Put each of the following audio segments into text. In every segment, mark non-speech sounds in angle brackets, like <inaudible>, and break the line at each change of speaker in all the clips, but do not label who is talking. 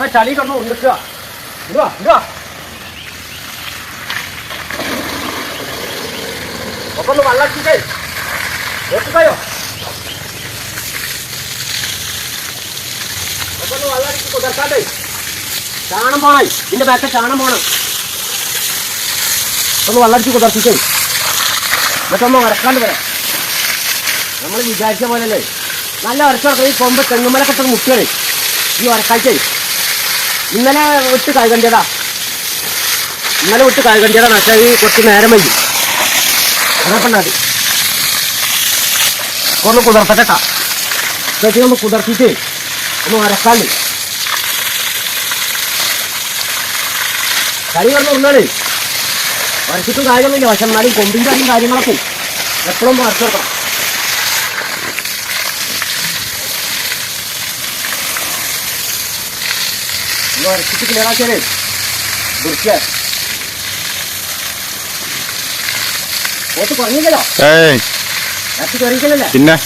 ആ ചളി കിടന്ന് ഉണ്ടിക്കുക ചാണം പോണേ. ഇതിന്റെ ബാക്കെ ചാണം പോണം. ഒന്ന് വെള്ളടിച്ച് കുതിർത്തിട്ടേ എന്നിട്ടൊന്ന് വരക്കാണ്ട് വരാം. നമ്മൾ വിചാരിച്ച പോലല്ലേ നല്ല ഉരച്ചൊക്കെ ഈ കൊമ്പ് തെങ്ങുമലൊക്കെ മുട്ടിയേ ഈ ഉരക്കാഴ്ചേ ഇന്നലെ വിട്ട് കായ്കണ്ടിയതാ ഇന്നലെ വിട്ട് കായ്കണ്ടിയതാ പക്ഷേ ഈ കുറച്ച് നേരം വൈകി. അതാപ്പണ്ടാതി ഒന്ന് കുതിർത്തട്ടാ ഒന്ന് കുതിർത്തിട്ട് ഒന്ന് അരക്കാണ്ട്. കരി കിടന്ന് ഒന്നാണ്. വരച്ചിട്ടും കാര്യമൊന്നുമില്ല പക്ഷെ എന്നാലും കൊമ്പിന്റെ കാര്യങ്ങളൊക്കെ എപ്പോഴും വരച്ചു വെക്കണം. ഒന്ന് ഉരച്ചിട്ട് ക്ലിയർ ആക്കിയാലേ വൃത്തിയാ പോത്ത് കുറഞ്ഞില്ലല്ലോ ഇറച്ചി കുറഞ്ഞില്ലല്ലേ
പിന്നെ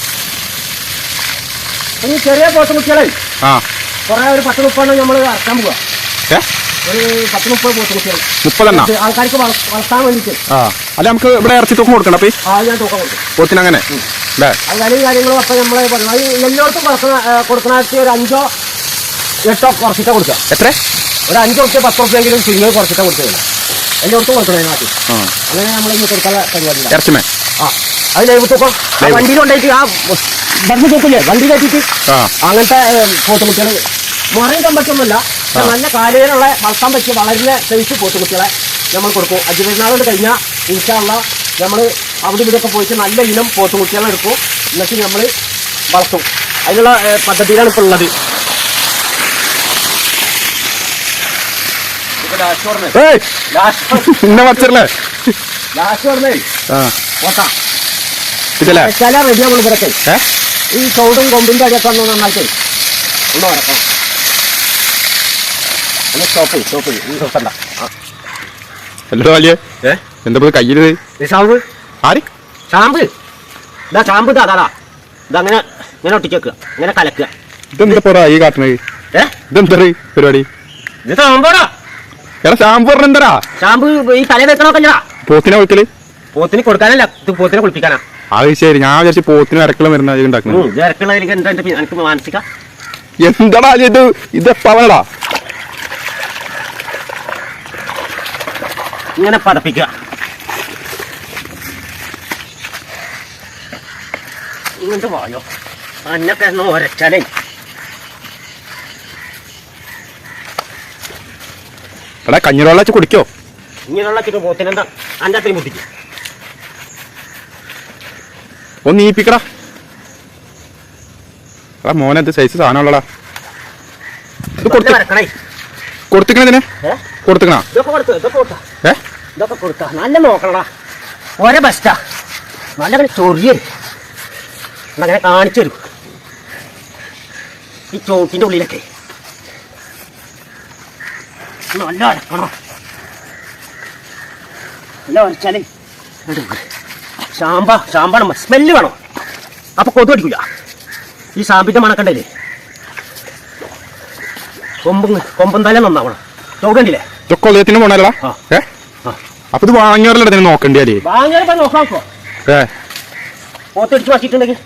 ഇനി ചെറിയ പോത്ത് കുട്ടികളെ കുറെ ഒരു പത്ത് മുപ്പെണ്ണം നമ്മൾ ഇറക്കാൻ പോവാ
ഏ
ഒരു പത്ത് മുപ്പത് പോത്ത് കുട്ടികൾ
മുപ്പതെണ്ണ
ആൾക്കാർക്ക് വള- വളർത്താൻ
ആ അല്ല നമുക്ക് ഇവിടെ ഇറച്ചി തൂക്കം കൊടുക്കണം അപ്പൊ
ആ ഞാൻ തൂക്കം കൊടുക്കും
പോത്തിനങ്ങനെ അങ്ങനെ
കാര്യങ്ങളും അപ്പൊ അത് എല്ലായിടത്തും കൊടുക്കണ ഒരു അഞ്ചോ എട്ടോ കുറച്ചിട്ടാ കൊടുക്കുക.
എത്ര?
ഒരു അഞ്ച് റുപ്യ പത്ത് റുപ്യെങ്കിലും സിംഗിൾ കുറച്ചിട്ടാ കൊടുക്കുന്നത് എല്ലായിടത്തും കൊടുക്കണം അതിനകത്ത്. അങ്ങനെ നമ്മൾ ഇന്ന് കൊടുക്കാൻ പരിപാടിയില്ല
ഇറച്ചിമേ?
ആ. അത് ലൈവ് തൂക്കം ആ വണ്ടിയിൽ ഉണ്ടായിട്ട് ആ ബസ് തൂക്കില്ലേ വണ്ടി കയറ്റിയിട്ട്? അങ്ങനത്തെ പോത്തുകുട്ടികൾ മറിയിടാൻ കമ്പറ്റൊന്നുമില്ല നല്ല കാലിലുള്ള വളർത്താൻ പറ്റിയ വളരുന്ന സൈസ് പോത്തുകുട്ടികളെ നമ്മൾ കൊടുക്കും. അജിപെരുന്നാളോട് കഴിഞ്ഞാൽ ഇൻഷാള്ള നമ്മൾ അവിടെ ഇവിടെയൊക്കെ പോയിട്ട് നല്ല ഇനം പോത്തുകുട്ടികളെ എടുക്കും. എന്നിട്ട് നമ്മൾ വളർത്തും. അതിനുള്ള പദ്ധതിയിലാണ് ഇപ്പോൾ ഉള്ളത് ഇപ്പൊ ലാസ്റ്റ് പറഞ്ഞേ
ഏയ്
ലാസ്റ്റ്
ഇന്ന മച്ചല്ലേ
ലാസ്റ്റ് പറഞ്ഞേ
ആ <laughs> ഇതല്ലേ?
ചില ഈ ചൂടും കൊമ്പിന്റെ അടിയൊക്കെ വന്നു നന്നായിട്ട്. ഒന്ന് വരക്കാം ഒന്ന് സ്റ്റോപ്പ് ചെയ്യും സ്റ്റോപ്പ് ചെയ്യും. ആ.
എല്ലോ വലിയ?
ഏ?
എന്താ
ഈ ഷാമ്പ്
ആര്?
ഷാമ്പ് ഇതാ ഷാമ്പ് ഇതാ അതാ ഇതങ്ങനെ ഇങ്ങനെ ഒട്ടിക്കുക ഇങ്ങനെ കലക്കുക.
ഇതെന്താ പോരാ ഈ കാട്ടണത്?
ഏ?
ഇതെന്താ പരിപാടി?
ഇത് ഷാമ്പോടാ
എടാ ഷാമ്പു പറഞ്ഞ എന്താ
ഷാമ്പ് ഈ തല വെക്കണോക്കല്ലടാ
പോത്തിനെ വിളിക്കൽ
പോത്തിന് കൊടുക്കാനല്ല ഇത് പോത്തിനെ കുളിപ്പിക്കാനാ.
അത് ശരി ഞാൻ വിചാരിച്ചു പോത്തിന് അരക്കളം വരുന്ന ഉണ്ടാക്കുന്നത്
മാനസിക?
എന്താടാ ഇത്? ഇത് എപ്പാവണടാ
ഇങ്ങനെ പതപ്പിക്കുക. ഇങ്ങോട്ട് വായോ? അന്നൊക്കെ ഒരച്ചാലേ.
എടാ കഞ്ഞിരോള വെച്ച് കുടിക്കോ.
ഇങ്ങനെയുള്ള ചിക്കൻ പോത്തിനെന്താ അന്റെ അത്രയും ബുദ്ധിക്ക്
ഒന്ന് ഈപ്പിക്കടാ. എടാ മോനെ ഇത് സൈസ് സാധനമുള്ളടാ. ഇത് കൊടുത്ത്.
വരക്കണേ.
കൊടുത്തിക്കണതിനെ
ഏ?
കൊടുത്തിക്കണ?
ഇതൊക്കെ കൊടുത്തു ഇതൊക്കെ കൊടുത്താ.
ഏ?
ഇതൊക്കെ കൊടുത്താ. നല്ല നോക്കണടാ. ഒരേ ബെസ്റ്റാ നല്ല ചൊറിയ അങ്ങനെ കാണിച്ചു തരും. ഈ ചോട്ടിന്റെ ഉള്ളിലൊക്കെ. നല്ല അടക്കണം നല്ല അരച്ചാലേ ശാമ്പ ശാമ്പാണ് സ്മെല്ല് വേണം? അപ്പൊ കൊതു അടിക്കില്ല ഈ ശാമ്പിന്റെ മണക്കണ്ടല്ലേ കൊമ്പും കൊമ്പും തല നന്നാവണം. നോക്കണ്ടില്ലേ?
ഇതൊക്കെ ഉള്ളതിന്
ആ.
അപ്പൊ ഇത് വാങ്ങിയവരല്ലേ ഇതിനെ നോക്കണ്ടേ
വാങ്ങിയാൽ നോക്കാം
ഏ.
പോത്തടിച്ച് മാറ്റിയിട്ടുണ്ടെങ്കിൽ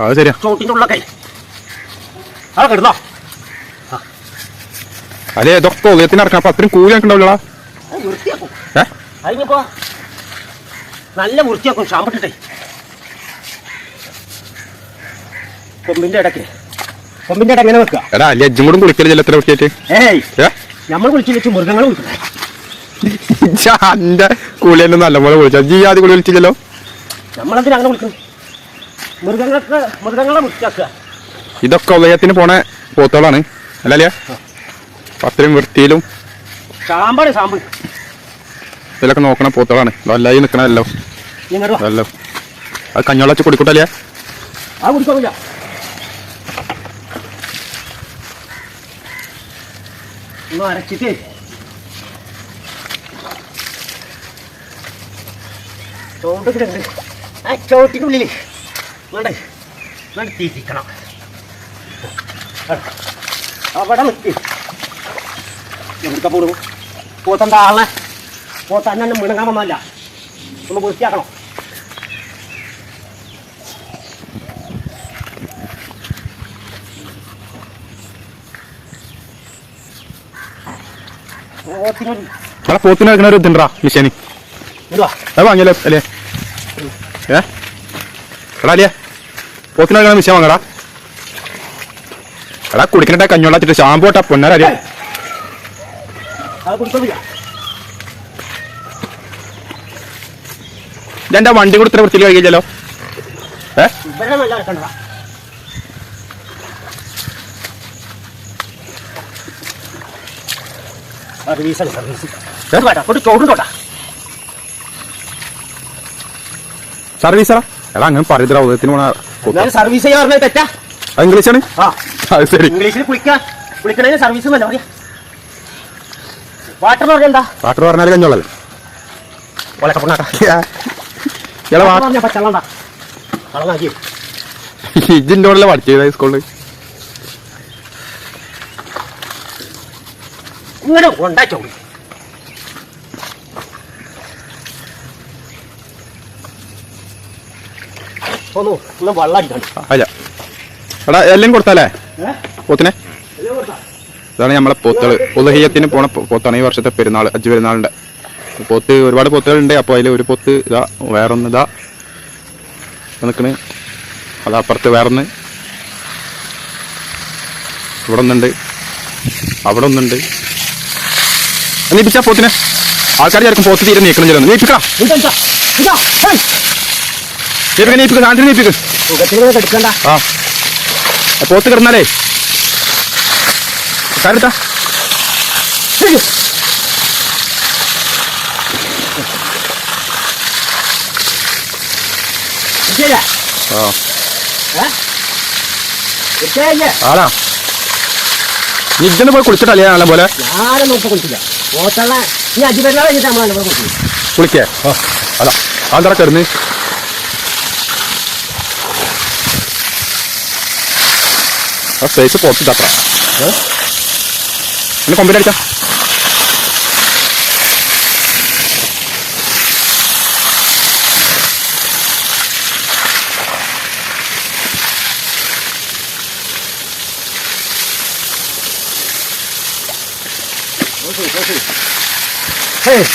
അത് ശരിയാ.
ചോട്ടിന്റെ ഉള്ളൊക്കെ. അതൊക്കെ ഇടുന്നോ?
അതെ ഇതൊക്കെ ഉദയത്തിന് ഇറക്കണം അപ്പൊ അത്രയും കൂലി
അതിനിപ്പോ നല്ല വൃത്തിയാക്കും. ഷാമ്പിട്ടിട്ടേ കൊമ്പിന്റെ ഇടയ്ക്ക്. കൊമ്പിന്റെ ഇട എങ്ങനെ വെക്കുക?
എടാ ലജ്ജും കൂടെ കുളിക്കൽ എത്ര വൃത്തിയായിട്ട്?
ഏയ് നമ്മൾ കുളിച്ചില്ല മൃഗങ്ങൾ
എന്റെ കൂലി തന്നെ നല്ലപോലെ കുളിച്ചാ. ജീ ആദ്യം കുളി വിളിച്ചില്ലല്ലോ
നമ്മളെന്തിനാ അങ്ങനെ കുളിക്കും മൃഗങ്ങൾക്ക് മൃഗങ്ങളെ വൃത്തിയാക്കുക.
ഇതൊക്കെ ഉദയത്തിന് പോണ പോത്തോളാണ് അല്ലല്ലേ അത്രയും വൃത്തിയിലും
ഷാമ്പാണ് ഷാമ്പ്
ഇതിലൊക്കെ നോക്കണ പൂത്തകളാണ് നല്ലായി നിക്കണല്ലോ നല്ലോ അത് കഞ്ഞോളം വെച്ച് കുടിക്കൂട്ടല്ലേ?
ആ കുടിക്കില്ല ഒന്ന് അരച്ചിട്ട്. ചോട്ടിട്ടുണ്ട് ആ ചോട്ടിനുള്ളിൽ വേണ്ടേ വേണ്ട തീറ്റിക്കണം. അവിടെ നിൽക്കി എവിടുക്ക പോടും പോത്തെന്താ ആളെ പോത്ത് അന്നെ മിണങ്ങാൻ വന്നല്ല ഒന്ന് വൃത്തിയാക്കണം.
അവിടെ പോത്തിന് വെക്കണ ഒരു ഇതുണ്ടാ മിഷേന് അത് വാങ്ങിയല്ലോ അല്ലേ? ഏ? എടാ അല്ലേ പോത്തിന് വെക്കണ മിഷേൻ വാങ്ങടാ. എടാ കുടിക്കണ്ട കഞ്ഞോളാച്ചിട്ട് ഷാമ്പു പൊന്നരല്ലേ ഇതെന്താ വണ്ടി കൂടെ ഇത്ര വൃത്തിയിൽ കഴിക്കില്ലല്ലോ ഏ?
സർവീസ്
സർവീസറാ എടാ അങ്ങനെ പറയുന്ന ഉദയത്തിന് പോണ
എന്നാലും സർവീസ് ചെയ്യാൻ പറഞ്ഞത് തെറ്റാ.
ഇംഗ്ലീഷാണ്?
ആ.
ശരി.
ഇംഗ്ലീഷിൽ കുളിക്കാ. കുളിക്കണേ സർവീസ് പറയാ വാട്ടർ എന്താ?
ഡോക്ടർ പറഞ്ഞാൽ
കളന്നാക്കി
ഇജിന്റെ കൂടെ പഠിച്ചത് സ്കൂളിൽ
ഇങ്ങനെ
അല്ല. എടാ എല്ലാം കൊടുത്താലേ? പോത്തിനെ.
കൊടുത്താ.
ഇതാണ് നമ്മളെ പോത്തുകൾ ഉദഹീയത്തിന് പോണ പോത്താണ്. ഈ വർഷത്തെ പെരുന്നാൾ അഞ്ച് പെരുന്നാളിന്റെ പോത്ത് ഒരുപാട് പോത്തുകളുണ്ട്. അപ്പോൾ അതിൽ ഒരു പോത്ത് ഇതാ വേറൊന്ന് ഇതാ. നിൽക്കണ് അത് അപ്പുറത്ത് വേറൊന്ന്. ഇവിടെ ഒന്നുണ്ട്. അവിടെ ഒന്നുണ്ട്. നീപ്പിച്ച പോത്തിനെ. ആൾക്കാർ ചേർക്കും പോത്ത് തീരെ നീക്കണം ചെല്ലുന്നു നീപ്പിക്കാം നീപ്പിക്ക നീപ്പിക്ക. സാധനത്തിന് നീപ്പിക്ക്. ആ പോത്ത് കിടന്നാലേ
ഏഹ് ശരിയല്ലേ
ആടാ നീ പോയി കുളിച്ചിട്ടല്ലേ നല്ല പോലെ? കുളിക്കേ. അല്ല അതെന്താ കിടന്ന് ആ സ്പേസ് പോത്തിട്ടത്ര. തത്ര എന്നെ കൊമ്പിന്റെ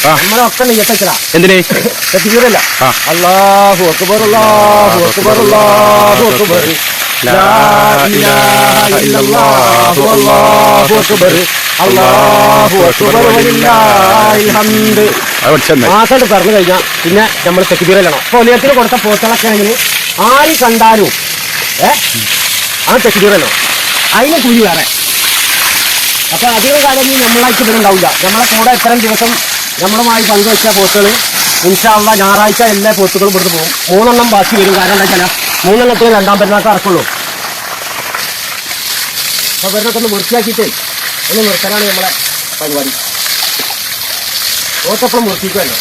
ആ.
നമ്മളൊക്കെ നെയ്യത്തച്ചടാ
എന്തിനേ?
അക്ബർ അക്ബർ അക്ബർ
ലാ
ഇലാഹ ഇല്ലല്ലാഹു അക്ബർ. അല്ലാഹു അക്ബർ വലില്ലാഹിൽ ഹംദ്
അത് പഠിച്ചെന്നേ
മാസം പറഞ്ഞു കഴിഞ്ഞാൽ പിന്നെ നമ്മൾ തെറ്റിബീറലാണ് പൊലിയത്തിന് കൊടുത്ത പോത്തുകളൊക്കെ ആണെങ്കിൽ ആര് കണ്ടാലും ഏ? ആ തെക്കുതീരല്ലോ അതിന് കുഴി വേറെ. അപ്പൊ അധിക കാലം ഇനി നമ്മളായിട്ട് ഇവിടെ ഉണ്ടാവില്ല. നമ്മളെ കൂടെ ഇത്തരം ദിവസം നമ്മളുമായി പങ്കുവെച്ച പോത്തുകൾ ഇൻഷാള്ള ഞായറാഴ്ച എല്ലാ പോത്തുകളും ഇവിടുന്ന് പോകും. മൂന്നെണ്ണം ബാക്കി വരും. കാരണം എന്താ വെച്ചാൽ മൂന്നെണ്ണത്തിന് രണ്ടാം പെരുന്നാൾക്ക് ഇറക്കുള്ളൂ അപ്പൊ ഇവരൊക്കെ ഒന്ന് വൃത്തിയാക്കിയിട്ടേ ഒന്ന് നിർത്താനാണ് നമ്മളെ പരിപാടി. പോത്തപ്പം മുറിപ്പിക്കുമല്ലോ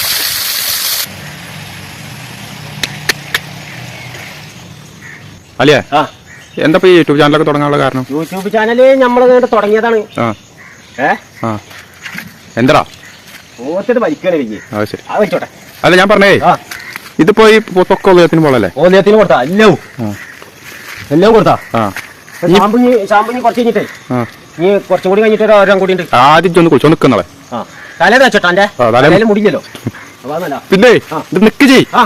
അല്ലേ?
ആ.
എന്താ ഈ യൂട്യൂബ് ചാനലൊക്കെ തുടങ്ങാനുള്ള കാരണം?
യൂട്യൂബ് ചാനൽ നമ്മൾ തുടങ്ങിയതാണ്.
എന്താ
മരിക്കണേ വെച്ചോട്ടെ
അല്ല ഞാൻ പറഞ്ഞേ ഇതിപ്പോ ഈ പൊത്തൊക്കെ ഉദയത്തിന് പോലല്ലേ?
ഉദയത്തിന് കൊടുത്താ. എല്ലാം. എല്ലാം കൊടുത്താ?
ആ.
ഷാമ്പുഞ്ഞി ഷാമ്പുഞ്ഞി കുറച്ച് കഴിഞ്ഞിട്ടേ. നീ കുറച്ചും കൂടി കഴിഞ്ഞിട്ട് ഒരു കൂടി ഉണ്ട്.
ആദ്യം ഒന്ന് കുളിച്ചോ നിക്കുന്നളെ
തലേ വെച്ചോട്ടാ എന്റെ
ആ, തലേ-
തലയിൽ മുടിയില്ലല്ലോ.
പിന്നെ ഇത് നിക്ക് ചെയ്
ആ.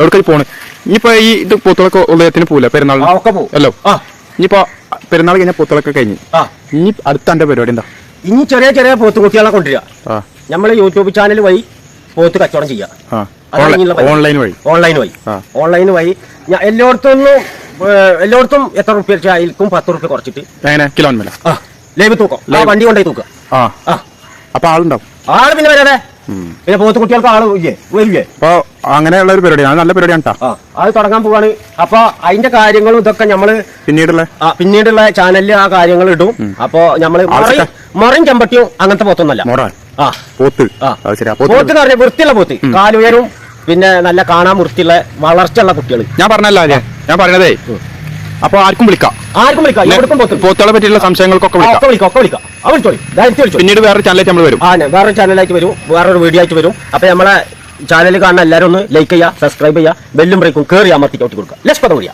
എവിടേക്കായി പോണ്? ഇനിയിപ്പോ ഈ ഇത് പൊത്തുളൊക്കെ ഉദയത്തിന് പോവില്ല?
പെരുന്നാൾ
അല്ലോ? ഇനിയിപ്പോ പെരുന്നാൾ കഴിഞ്ഞ പൂത്തളൊക്കെ കഴിഞ്ഞ്. ഇനി അടുത്ത എന്റെ പരിപാടി എന്താ?
ഇനി ചെറിയ ചെറിയ പോത്ത് കുട്ടികളെ കൊണ്ടുവരിക നമ്മൾ യൂട്യൂബ് ചാനൽ വഴി പോത്ത് കച്ചവടം ചെയ്യുക.
ഓൺലൈൻ വഴി.
ഓൺലൈൻ വഴി. ഓൺലൈൻ വഴി. എല്ലായിടത്തും എല്ലായിടത്തും എത്ര റുപ്യ അതിൽക്കും പത്ത് റുപ്യ കുറച്ചിട്ട്.
കിലോൻ മേല?
ലേബ് തൂക്കം. ആ വണ്ടി കൊണ്ടേ തൂക്കുക
ആ.
ആ.
അപ്പൊ ആളുണ്ടാവും.
ആൾ പിന്നെ വരാതെ. പിന്നെ പോത്ത് കുട്ടികൾക്ക് ആൾ ഇല്ലേ? വരില്ലേ?
അപ്പൊ അങ്ങനെയുള്ള ഒരു പരിപാടിയാണ്. നല്ല പരിപാടിയാണ് കേട്ടോ
ആ. അത് തുടങ്ങാൻ പോവാണ്. അപ്പൊ അതിന്റെ കാര്യങ്ങളും ഇതൊക്കെ നമ്മൾ
പിന്നീടുള്ള?
ആ, പിന്നീടുള്ള ചാനലിൽ ആ കാര്യങ്ങൾ ഇടും. അപ്പൊ നമ്മൾ മറി മറിയും ചെമ്പട്ടിയും അങ്ങനത്തെ പോത്തൊന്നല്ല
മോറാൻ
ആ.
പോത്ത്.
ആ.
ശരി
പോത്ത് എന്ന് പറഞ്ഞാൽ വൃത്തിയുള്ള പോത്ത്. കാലുയരും പിന്നെ നല്ല കാണാൻ വൃത്തിയുള്ള വളർച്ചയുള്ള കുട്ടികൾ
ഞാൻ പറഞ്ഞല്ലേ ഞാൻ പറഞ്ഞതേ അപ്പൊ ആർക്കും വിളിക്കാം.
ആർക്കും വിളിക്കാം എവിടേക്കും പോത്തും
പോത്തുകളെ പറ്റിയുള്ള സംശയങ്ങൾക്കൊക്കെ വിളിക്കാം.
ഒക്കെ വിളിക്കാം ഒക്കെ വിളിക്കാം. ആ വിളിച്ചോളി ഡയറക്റ്റ് വിളിച്ചു
പിന്നീട് വേറെ ചാനലിലേക്ക് നമ്മൾ വരും.
ആ വേറെ വേറൊരു ചാനലായിട്ട് വരും വേറൊരു വീഡിയോ ആയിട്ട് വരും. അപ്പൊ നമ്മളെ ചാനൽ കാണുന്ന എല്ലാവരും ഒന്ന് ലൈക്ക് ചെയ്യുക സബ്സ്ക്രൈബ് ചെയ്യുക ബെല്ലും ബ്രേക്കും കയറി അമർത്തി ചവിട്ടി കൊടുക്കുക. ലക്ഷ്പതം വഴിയാ